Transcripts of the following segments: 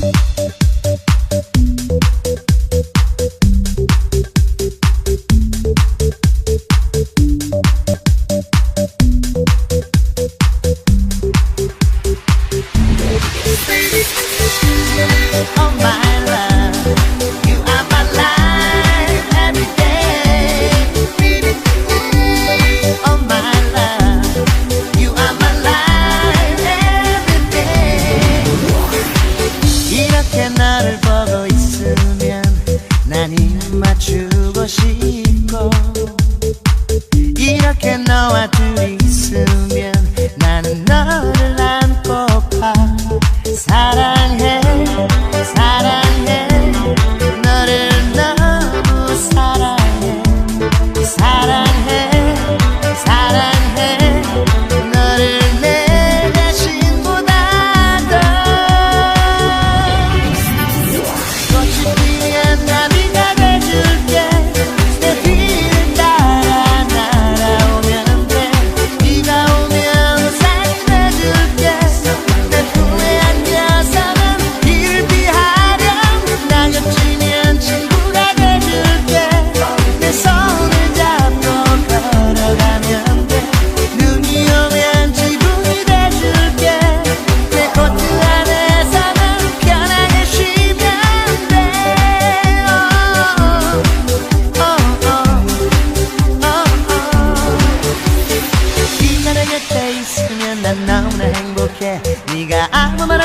Thank 나는 맞추고 싶고 이렇게 너와 둘이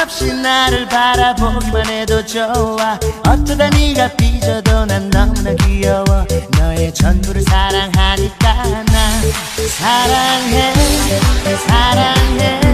없이 나를 바라보기만 해도 좋아. 어쩌다 네가 삐져도 난 너무나 귀여워. 너의 전부를 사랑하니까 나 사랑해 사랑해.